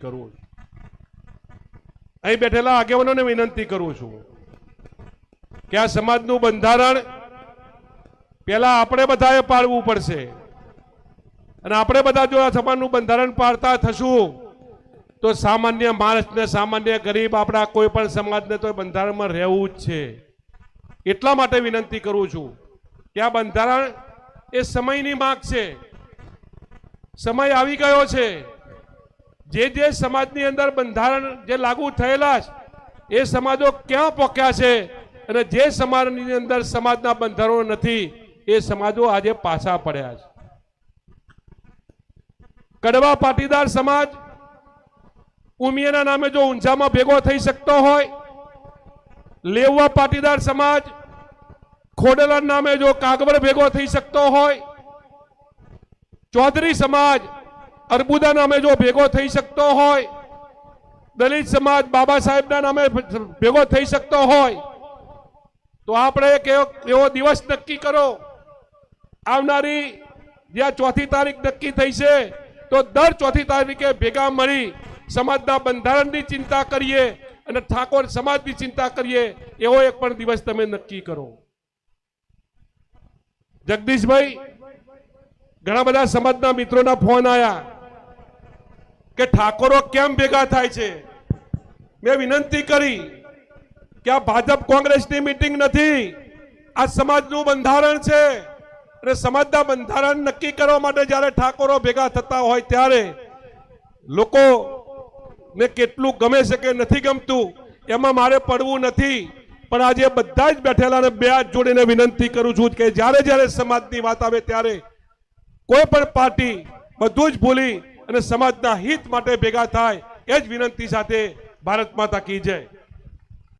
કરું છું. અહીં બેઠેલા આગેવાનોને વિનંતી કરું છું કે આ સમાજનું બંધારણ પહેલા આપણે બધાએ પાળવું પડશે. અને આપણે બધા જો આ સમાજનું બંધારણ પાળતા થશું, તો સામાન્ય માણસને, સામાન્ય ગરીબ આપણા કોઈ પણ સમાજને તો બંધારણમાં રહેવું જ છે. એટલા માટે વિનંતી કરું છું કે આ બંધારણ એ સમયની માગ છે. સમય આવી ગયો છે. જે જે સમાજની અંદર બંધારણ જે લાગુ થયેલા છે, એ સમાજો ક્યાં પોક્યા છે અને જે સમાજની અંદર સમાજના બંધારણો નથી, એ સમાજો આજે પાછા પડ્યા છે. કડવા પાટીદાર સમાજ ઉમિયાના નામે જો ઊંઝામાં ભેગો થઈ શકતો હોય લેવવા પાટીદાર સમાજ ખોડલા નામે જો કાગવડ ભેગો થઈ શકતો હોય, ચૌધરી સમાજ અર્બુદા નામે જો ભેગો થઈ શકતો હોય, દલિત સમાજ બાબા સાહેબના નામે ભેગો થઈ શકતો હોય, તો આપણે એક એવો દિવસ નક્કી કરો. આવનારી જ્યાં ચોથી તારીખ નક્કી થઈ છે, તો દર ચોથી તારીખે ભેગા મળી સમાજના બંધારણની ચિંતા કરીએ અને ઠાકોર સમાજની ચિંતા કરીએ, એવો એક પણ દિવસ તમે નક્કી કરો. જગદીશભાઈ, ઘણા બધા સમાજના મિત્રોના ફોન આવ્યા કે ઠાકોરો કેમ ભેગા થાય છે? મેં વિનંતી કરી કે આ ભાજપ કોંગ્રેસની મીટિંગ નથી. આ સમાજનું બંધારણ છે. અને સમાજના બંધારણ નક્કી કરવા માટે જ્યારે ઠાકોરો ભેગા થતા હોય ત્યારે લોકો ને કેટલું ગમે છે કે નથી ગમતું, એમાં મારે પડવું નથી. પણ આજે બધા જ બેઠેલાને બે હાથ જોડીને વિનંતી કરું છું કે જ્યારે જ્યારે સમાજની વાત આવે ત્યારે કોઈ પણ પાર્ટી બધું જ ભૂલી અને સમાજના હિત માટે ભેગા થાય એ જ વિનંતી સાથે ભારત માતા કી જય.